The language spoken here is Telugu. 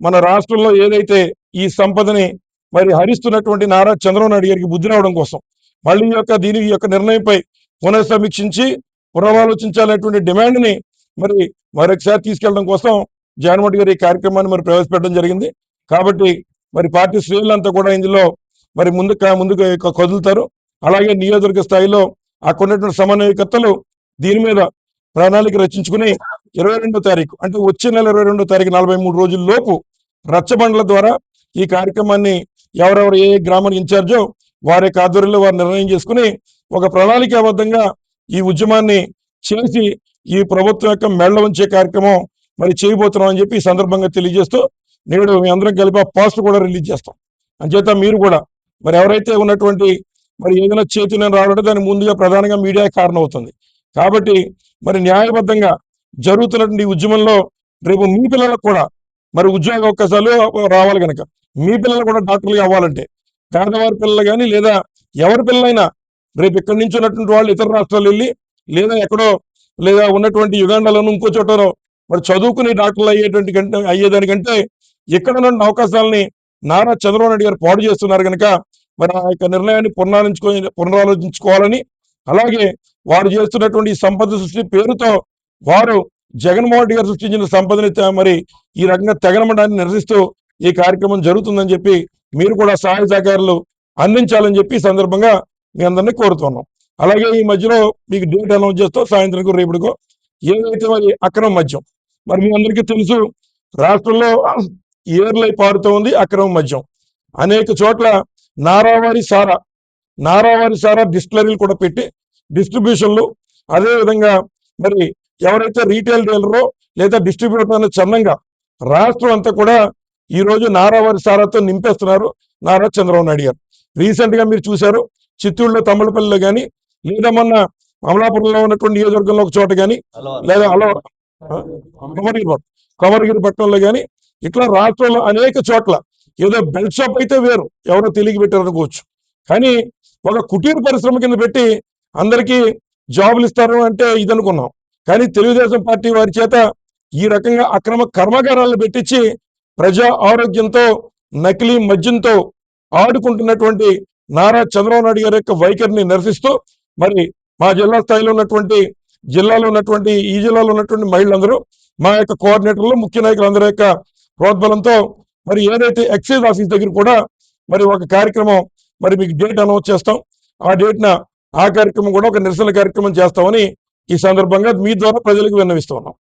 మన రాష్ట్రంలో ఏదైతే ఈ సంపదని మరి హరిస్తున్నటువంటి నారా చంద్రబాబు నాయుడు గారికి బుద్ధి రావడం కోసం మళ్ళీ ఈ యొక్క దీని ఈ యొక్క నిర్ణయంపై పునఃసమీక్షించి పునరాలోచించాలనేటువంటి డిమాండ్ని మరి మరొకసారి తీసుకెళ్ళడం కోసం జగన్మోహన్ గారి ఈ కార్యక్రమాన్ని మరి ప్రవేశపెట్టడం జరిగింది. కాబట్టి మరి పార్టీ శ్రేణులంతా కూడా ఇందులో మరి ముందు ముందుకు కదులుతారు. అలాగే నియోజకవర్గ స్థాయిలో అక్కడ ఉన్నటువంటి సమన్వయకర్తలు దీని మీద ప్రణాళిక రచించుకుని ఇరవై రెండో తారీఖు అంటే వచ్చే నెల ఇరవై రెండో తారీఖు నలభై మూడు రోజుల లోపు రచ్చబండ్ల ద్వారా ఈ కార్యక్రమాన్ని ఎవరెవరు ఏ ఏ గ్రామానికి ఇన్ఛార్జో వారి యొక్క ఆధ్వర్యంలో వారు నిర్ణయం చేసుకుని ఒక ప్రణాళికాబద్ధంగా ఈ ఉద్యమాన్ని చేసి ఈ ప్రభుత్వం యొక్క మెళ్ళ ఉంచే కార్యక్రమం మరి చేయబోతున్నాం అని చెప్పి ఈ సందర్భంగా తెలియజేస్తూ నేడు మీ అందరం కలిపి ఆ కూడా రిలీజ్ చేస్తాం. అంచేత మీరు కూడా మరి ఎవరైతే ఉన్నటువంటి మరి ఏదైనా చైతన్యం రావడం దాని ముందుగా ప్రధానంగా మీడియా కారణం అవుతుంది కాబట్టి మరి న్యాయబద్ధంగా జరుగుతున్నటువంటి ఈ ఉద్యమంలో రేపు మీ పిల్లలకు కూడా మరి ఉద్యోగ అవకాశాలు రావాలి కనుక మీ పిల్లలు కూడా డాక్టర్లు అవ్వాలంటే. పేదవారి పిల్లలు కానీ లేదా ఎవరి పిల్లలైనా రేపు ఇక్కడి నుంచి ఉన్నటువంటి వాళ్ళు ఇతర రాష్ట్రాలు వెళ్ళి లేదా ఎక్కడో లేదా ఉన్నటువంటి యుగాండాలను ఇంకో చోటనో మరి చదువుకుని డాక్టర్లు అయ్యేటువంటి కంటే అయ్యేదానికంటే ఇక్కడ ఉన్న అవకాశాలని నారా చంద్రబాబు నాయుడు గారు పాడు చేస్తున్నారు కనుక మరి ఆ యొక్క నిర్ణయాన్ని పునరాలించుకో పునరాలోచించుకోవాలని అలాగే వారు చేస్తున్నటువంటి సంపద సృష్టి పేరుతో వారు జగన్మోహన్ రెడ్డి గారు సృష్టించిన సంపదని మరి ఈ రకంగా తెగనమడాన్ని నిరసిస్తూ ఈ కార్యక్రమం జరుగుతుందని చెప్పి మీరు కూడా సహాయ సహకారాలు అందించాలని చెప్పి సందర్భంగా మీ అందరినీ కోరుతున్నాం. అలాగే ఈ మధ్యలో మీకు డేట్ అనౌన్స్ చేస్తూ సాయంత్రంకు రేపుడుకో ఏదైతే మరి అక్రమ మద్యం మరి మీ అందరికీ తెలుసు రాష్ట్రంలో ఏర్లై పారుతూ ఉంది అక్రమ మద్యం. అనేక చోట్ల నారావారి సారా నారావారి సారా డిస్టిలరీలు కూడా పెట్టి డిస్ట్రిబ్యూషన్లు అదే విధంగా మరి ఎవరైతే రీటైల్ డీలరో లేదా డిస్ట్రిబ్యూటర్ చందంగా రాష్ట్రం అంతా కూడా ఈ రోజు నారావారి సారాతో నింపేస్తున్నారు నారా చంద్రబాబు నాయుడు గారు. రీసెంట్గా మీరు చూశారు చిత్తూరులో తమ్మలపల్లిలో కానీ లేదా మొన్న అమలాపురంలో ఉన్నటువంటి నియోజకవర్గంలో ఒక చోట కానీ లేదా అలా కొమరగిరి కొమరగిరి పట్టణంలో కానీ ఇట్లా రాష్ట్రంలో అనేక చోట్ల ఏదో బెల్ట్ షాప్ అయితే వేరు ఎవరో తెలియకి పెట్టారనుకోవచ్చు కానీ ఒక కుటీర పరిశ్రమ కింద పెట్టి అందరికీ జాబులు ఇస్తారు అంటే ఇది అనుకున్నాం కానీ తెలుగుదేశం పార్టీ వారి చేత ఈ రకంగా అక్రమ కర్మాగారాలు పెట్టించి ప్రజా ఆరోగ్యంతో నకిలీ మద్యంతో ఆడుకుంటున్నటువంటి నారా చంద్రబాబు నాయుడు గారి యొక్క వైఖరిని నిరసిస్తూ మరి మా జిల్లా స్థాయిలో ఉన్నటువంటి జిల్లాలో ఉన్నటువంటి ఈ జిల్లాలో ఉన్నటువంటి మహిళలందరూ మా యొక్క కోఆర్డినేటర్లు ముఖ్య నాయకులందరి యొక్క ప్రోద్బలంతో మరి ఏదైతే ఎక్సైజ్ ఆఫీస్ దగ్గర కూడా మరి ఒక కార్యక్రమం మరి మీకు డేట్ అనౌన్స్ చేస్తాం. ఆ డేట్న ఆ కార్యక్రమం కూడా ఒక నిరసన కార్యక్రమం చేస్తామని ఈ సందర్భంగా మీ ద్వారా ప్రజలకు విన్నవిస్తూ ఉన్నాం.